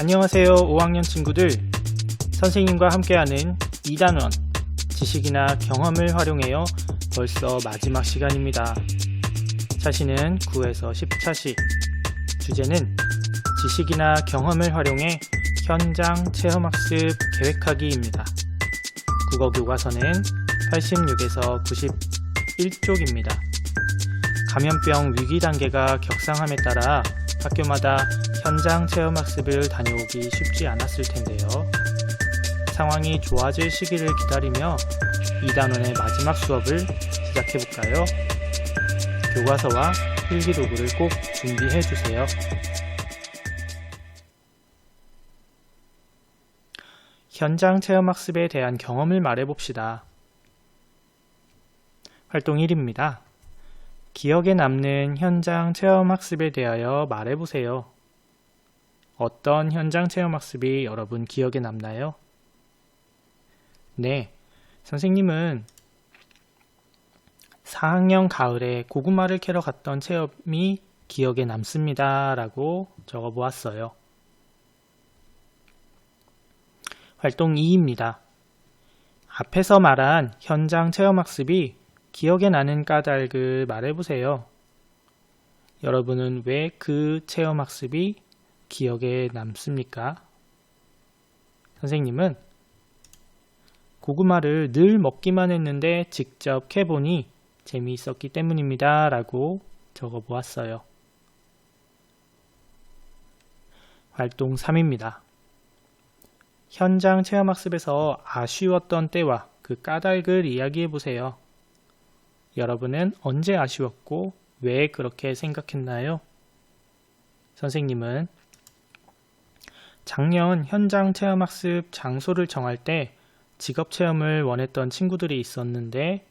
안녕하세요 5학년 친구들. 선생님과 함께하는 2단원 지식이나 경험을 활용해요. 벌써 마지막 시간입니다. 차시는 9에서 10차시. 주제는 지식이나 경험을 활용해 현장 체험학습 계획하기입니다. 국어 교과서는 86에서 91쪽입니다 감염병 위기 단계가 격상함에 따라 학교마다 현장 체험 학습을 다녀오기 쉽지 않았을 텐데요. 상황이 좋아질 시기를 기다리며 2단원의 마지막 수업을 시작해 볼까요? 교과서와 필기도구를 꼭 준비해 주세요. 현장 체험 학습에 대한 경험을 말해 봅시다. 활동 1입니다. 기억에 남는 현장 체험 학습에 대하여 말해 보세요. 어떤 현장 체험 학습이 여러분 기억에 남나요? 네, 선생님은 4학년 가을에 고구마를 캐러 갔던 체험이 기억에 남습니다. 라고 적어 보았어요. 활동 2입니다. 앞에서 말한 현장 체험 학습이 기억에 나는 까닭을 말해보세요. 여러분은 왜 그 체험 학습이 기억에 남습니까? 선생님은 고구마를 늘 먹기만 했는데 직접 캐보니 재미있었기 때문입니다. 라고 적어 보았어요. 활동 3입니다. 현장 체험학습에서 아쉬웠던 때와 그 까닭을 이야기해 보세요. 여러분은 언제 아쉬웠고 왜 그렇게 생각했나요? 선생님은 작년 현장 체험학습 장소를 정할 때 직업 체험을 원했던 친구들이 있었는데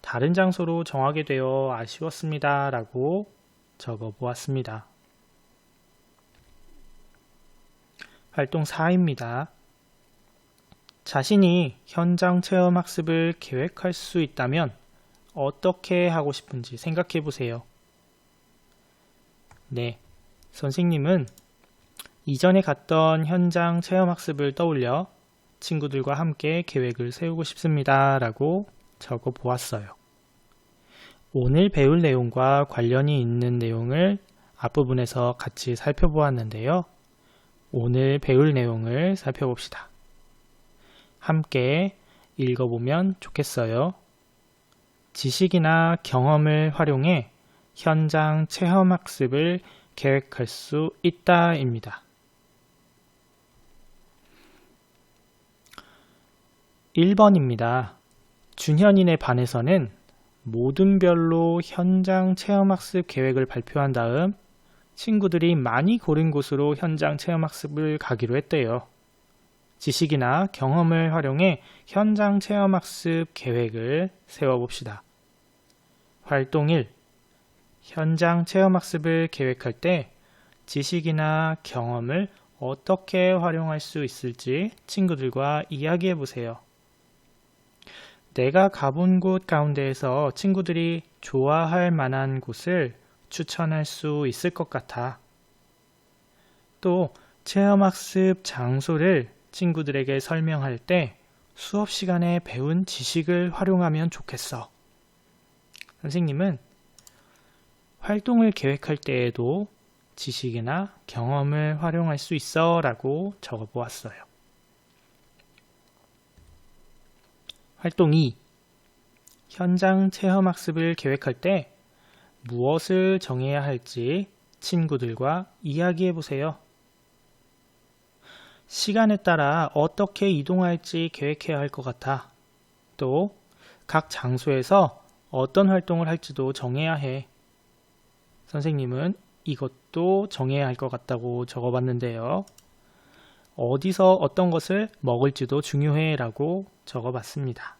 다른 장소로 정하게 되어 아쉬웠습니다. 라고 적어 보았습니다. 활동 4입니다. 자신이 현장 체험 학습을 계획할 수 있다면 어떻게 하고 싶은지 생각해 보세요. 네, 선생님은 이전에 갔던 현장 체험학습을 떠올려 친구들과 함께 계획을 세우고 싶습니다. 라고 적어 보았어요. 오늘 배울 내용과 관련이 있는 내용을 앞부분에서 같이 살펴보았는데요. 오늘 배울 내용을 살펴봅시다. 함께 읽어보면 좋겠어요. 지식이나 경험을 활용해 현장 체험 학습을 계획할 수 있다입니다. 1번입니다. 준현인의 반에서는 모든 별로 현장 체험학습 계획을 발표한 다음 친구들이 많이 고른 곳으로 현장 체험학습을 가기로 했대요. 지식이나 경험을 활용해 현장 체험 학습 계획을 세워봅시다. 활동 1. 현장 체험 학습을 계획할 때 지식이나 경험을 어떻게 활용할 수 있을지 친구들과 이야기해 보세요. 내가 가본 곳 가운데에서 친구들이 좋아할 만한 곳을 추천할 수 있을 것 같아. 또 체험학습 장소를 친구들에게 설명할 때 수업 시간에 배운 지식을 활용하면 좋겠어. 선생님은 활동을 계획할 때에도 지식이나 경험을 활용할 수 있어 라고 적어 보았어요. 활동 2. 현장 체험 학습을 계획할 때 무엇을 정해야 할지 친구들과 이야기해 보세요. 시간에 따라 어떻게 이동할지 계획해야 할 것 같아. 또 각 장소에서 어떤 활동을 할지도 정해야 해. 선생님은 이것도 정해야 할 것 같다고 적어봤는데요. 어디서 어떤 것을 먹을지도 중요해 라고 적어봤습니다.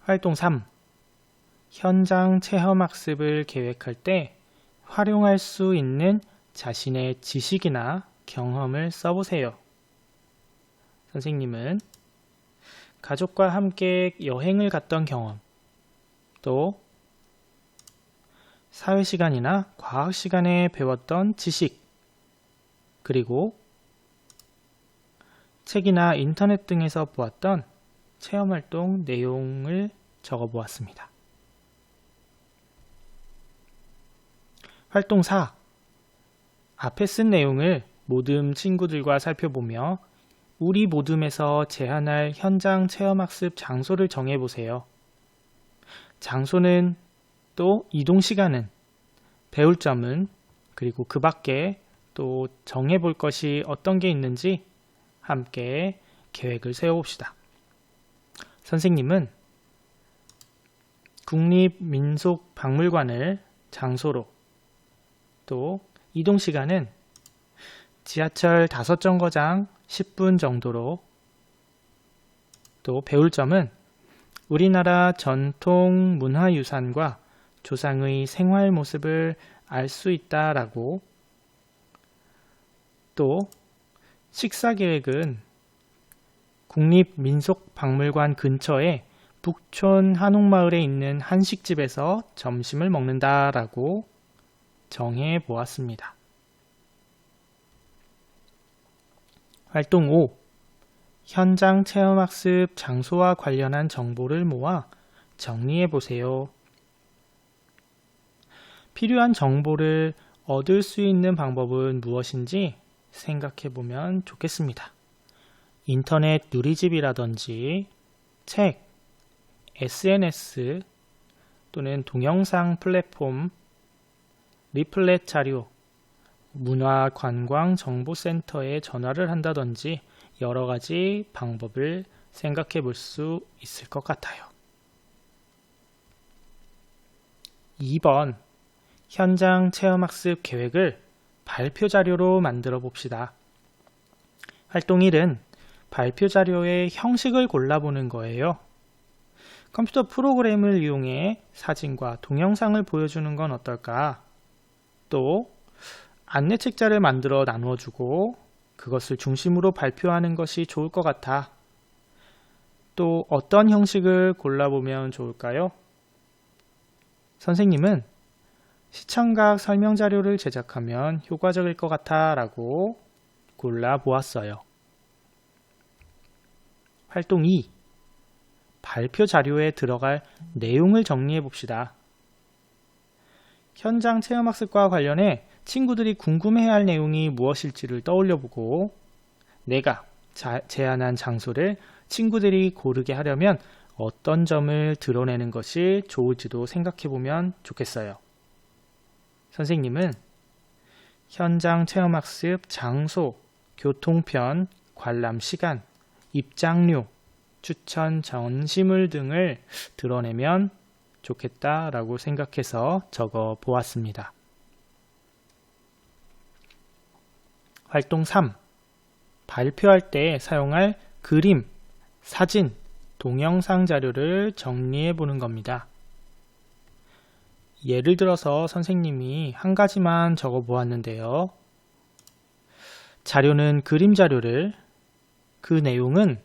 활동 3. 현장 체험 학습을 계획할 때 활용할 수 있는 자신의 지식이나 경험을 써보세요. 선생님은 가족과 함께 여행을 갔던 경험, 또 사회 시간이나 과학 시간에 배웠던 지식, 그리고 책이나 인터넷 등에서 보았던 체험활동 내용을 적어 보았습니다. 활동 4. 앞에 쓴 내용을 모듬 친구들과 살펴보며 우리 모듬에서 제한할 현장 체험학습 장소를 정해보세요. 장소는 또 이동 시간은 배울 점은 그리고 그 밖에 또 정해볼 것이 어떤 게 있는지 함께 계획을 세워봅시다. 선생님은 국립민속박물관을 장소로 또 이동 시간은 지하철 5정거장 10분 정도로 또 배울 점은 우리나라 전통 문화유산과 조상의 생활 모습을 알 수 있다라고. 또 식사 계획은 국립민속박물관 근처에 북촌 한옥마을에 있는 한식집에서 점심을 먹는다라고 정해 보았습니다. 활동 5. 현장 체험학습 장소와 관련한 정보를 모아 정리해 보세요. 필요한 정보를 얻을 수 있는 방법은 무엇인지 생각해 보면 좋겠습니다. 인터넷 누리집이라든지 책, SNS 또는 동영상 플랫폼, 리플렛 자료, 문화관광정보센터에 전화를 한다든지 여러 가지 방법을 생각해 볼 수 있을 것 같아요. 2번 현장 체험학습 계획을 발표 자료로 만들어 봅시다. 활동 1은 발표 자료의 형식을 골라보는 거예요. 컴퓨터 프로그램을 이용해 사진과 동영상을 보여주는 건 어떨까? 또 안내 책자를 만들어 나누어주고 그것을 중심으로 발표하는 것이 좋을 것 같아. 또 어떤 형식을 골라보면 좋을까요? 선생님은 시청각 설명 자료를 제작하면 효과적일 것 같아 라고 골라 보았어요. 활동 2. 발표 자료에 들어갈 내용을 정리해 봅시다. 현장 체험학습과 관련해 친구들이 궁금해할 내용이 무엇일지를 떠올려 보고 내가 제안한 장소를 친구들이 고르게 하려면 어떤 점을 드러내는 것이 좋을지도 생각해 보면 좋겠어요. 선생님은 현장 체험학습 장소, 교통편, 관람 시간, 입장료, 추천 전시물 등을 드러내면 좋겠다라고 생각해서 적어 보았습니다. 활동 3. 발표할 때 사용할 그림, 사진, 동영상 자료를 정리해 보는 겁니다. 예를 들어서 선생님이 한 가지만 적어 보았는데요. 자료는 그림 자료를 그 내용은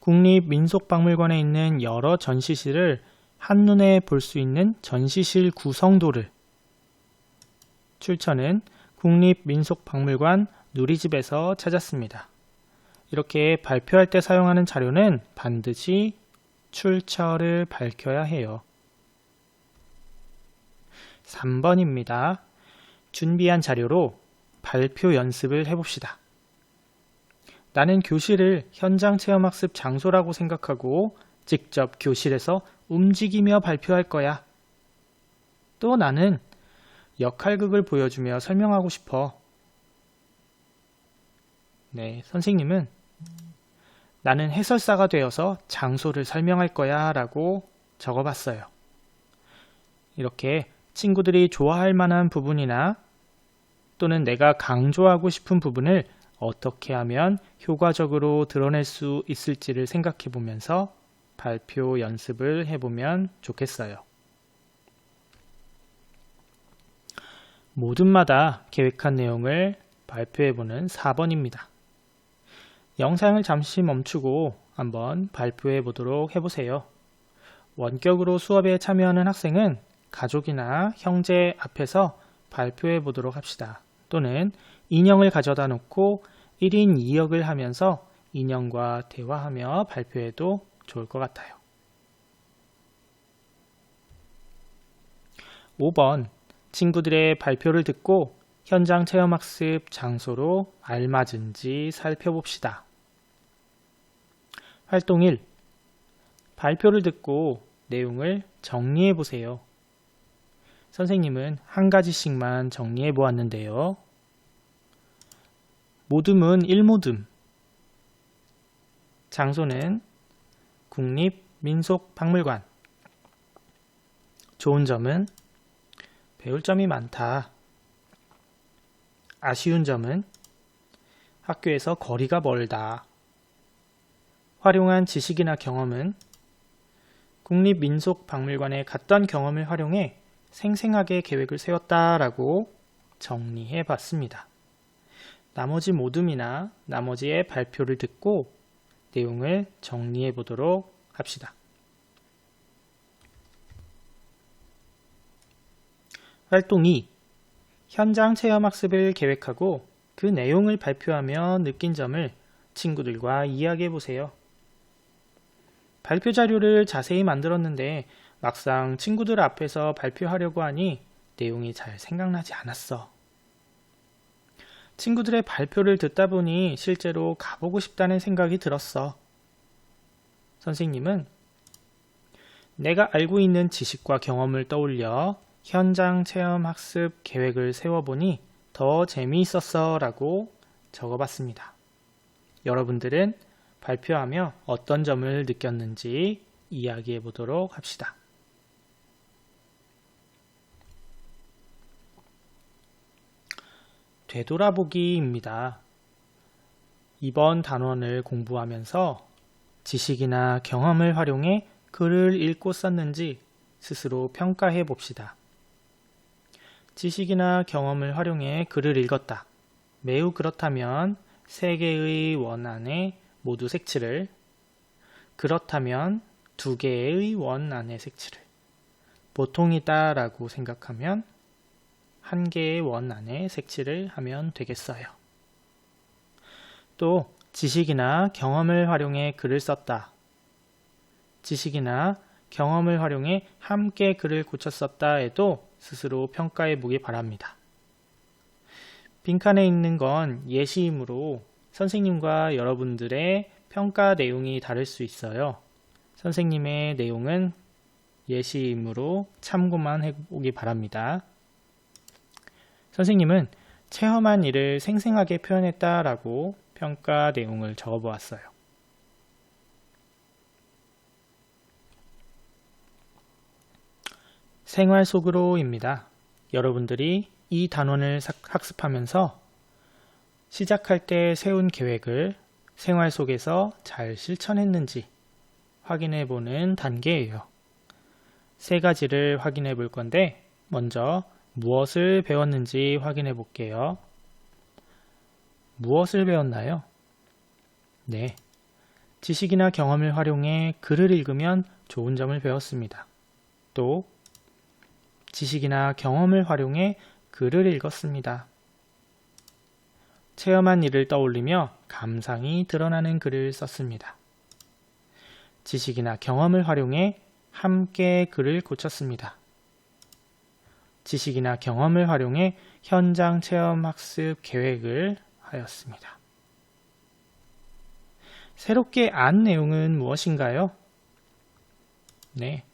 국립민속박물관에 있는 여러 전시실을 한눈에 볼 수 있는 전시실 구성도를 출처는 국립민속박물관 누리집에서 찾았습니다. 이렇게 발표할 때 사용하는 자료는 반드시 출처를 밝혀야 해요. 3번입니다. 준비한 자료로 발표 연습을 해봅시다. 나는 교실을 현장 체험학습 장소라고 생각하고 직접 교실에서 움직이며 발표할 거야. 또 나는 역할극을 보여주며 설명하고 싶어. 네, 선생님은 나는 해설사가 되어서 장소를 설명할 거야 라고 적어봤어요. 이렇게 친구들이 좋아할 만한 부분이나 또는 내가 강조하고 싶은 부분을 어떻게 하면 효과적으로 드러낼 수 있을지를 생각해 보면서 발표 연습을 해보면 좋겠어요. 모둠마다 계획한 내용을 발표해보는 4번입니다. 영상을 잠시 멈추고 한번 발표해 보도록 해보세요. 원격으로 수업에 참여하는 학생은 가족이나 형제 앞에서 발표해 보도록 합시다. 또는 인형을 가져다 놓고 1인 2역을 하면서 인형과 대화하며 발표해도 좋을 것 같아요. 5번 친구들의 발표를 듣고 현장 체험학습 장소로 알맞은지 살펴봅시다. 활동 1. 발표를 듣고 내용을 정리해 보세요. 선생님은 한 가지씩만 정리해 보았는데요. 모듬은 1모듬. 장소는 국립민속박물관. 좋은 점은 배울 점이 많다. 아쉬운 점은 학교에서 거리가 멀다. 활용한 지식이나 경험은 국립민속박물관에 갔던 경험을 활용해 생생하게 계획을 세웠다라고 정리해 봤습니다. 나머지 모둠이나 나머지의 발표를 듣고 내용을 정리해 보도록 합시다. 활동 2. 현장 체험 학습을 계획하고 그 내용을 발표하며 느낀 점을 친구들과 이야기해 보세요. 발표 자료를 자세히 만들었는데 막상 친구들 앞에서 발표하려고 하니 내용이 잘 생각나지 않았어. 친구들의 발표를 듣다 보니 실제로 가보고 싶다는 생각이 들었어. 선생님은 내가 알고 있는 지식과 경험을 떠올려 현장 체험 학습 계획을 세워보니 더 재미있었어 라고 적어봤습니다. 여러분들은 발표하며 어떤 점을 느꼈는지 이야기해 보도록 합시다. 되돌아보기입니다. 이번 단원을 공부하면서 지식이나 경험을 활용해 글을 읽고 썼는지 스스로 평가해 봅시다. 지식이나 경험을 활용해 글을 읽었다. 매우 그렇다면 세 개의 원 안에 모두 색칠을 그렇다면 두 개의 원 안에 색칠을 보통이다 라고 생각하면 한 개의 원 안에 색칠을 하면 되겠어요. 또 지식이나 경험을 활용해 글을 썼다. 지식이나 경험을 활용해 함께 글을 고쳤었다 해도 스스로 평가해 보기 바랍니다. 빈칸에 있는 건 예시이므로 선생님과 여러분들의 평가 내용이 다를 수 있어요. 선생님의 내용은 예시이므로 참고만 해보기 바랍니다. 선생님은 체험한 일을 생생하게 표현했다라고 평가 내용을 적어보았어요. 생활 속으로입니다. 여러분들이 이 단원을 학습하면서 시작할 때 세운 계획을 생활 속에서 잘 실천했는지 확인해 보는 단계예요. 세 가지를 확인해 볼 건데, 먼저 무엇을 배웠는지 확인해 볼게요. 무엇을 배웠나요? 네. 지식이나 경험을 활용해 글을 읽으면 좋은 점을 배웠습니다. 또, 지식이나 경험을 활용해 글을 읽었습니다. 체험한 일을 떠올리며 감상이 드러나는 글을 썼습니다. 지식이나 경험을 활용해 함께 글을 고쳤습니다. 지식이나 경험을 활용해 현장 체험 학습 계획을 하였습니다. 새롭게 안 내용은 무엇인가요? 네.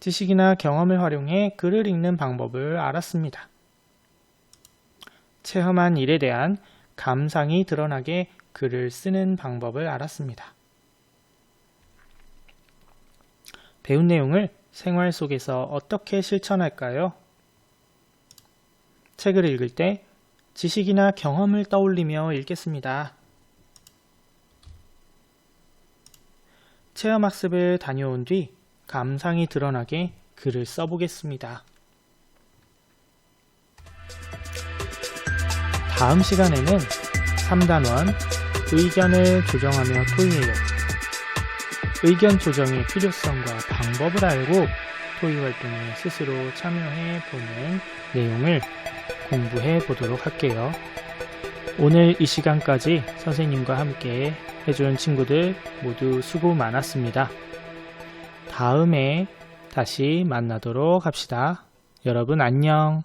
지식이나 경험을 활용해 글을 읽는 방법을 알았습니다. 체험한 일에 대한 감상이 드러나게 글을 쓰는 방법을 알았습니다. 배운 내용을 생활 속에서 어떻게 실천할까요? 책을 읽을 때 지식이나 경험을 떠올리며 읽겠습니다. 체험학습을 다녀온 뒤 감상이 드러나게 글을 써보겠습니다. 다음 시간에는 3단원 의견을 조정하며 토의해요. 의견 조정의 필요성과 방법을 알고 토의 활동에 스스로 참여해 보는 내용을 공부해 보도록 할게요. 오늘 이 시간까지 선생님과 함께 해준 친구들 모두 수고 많았습니다. 다음에 다시 만나도록 합시다. 여러분 안녕.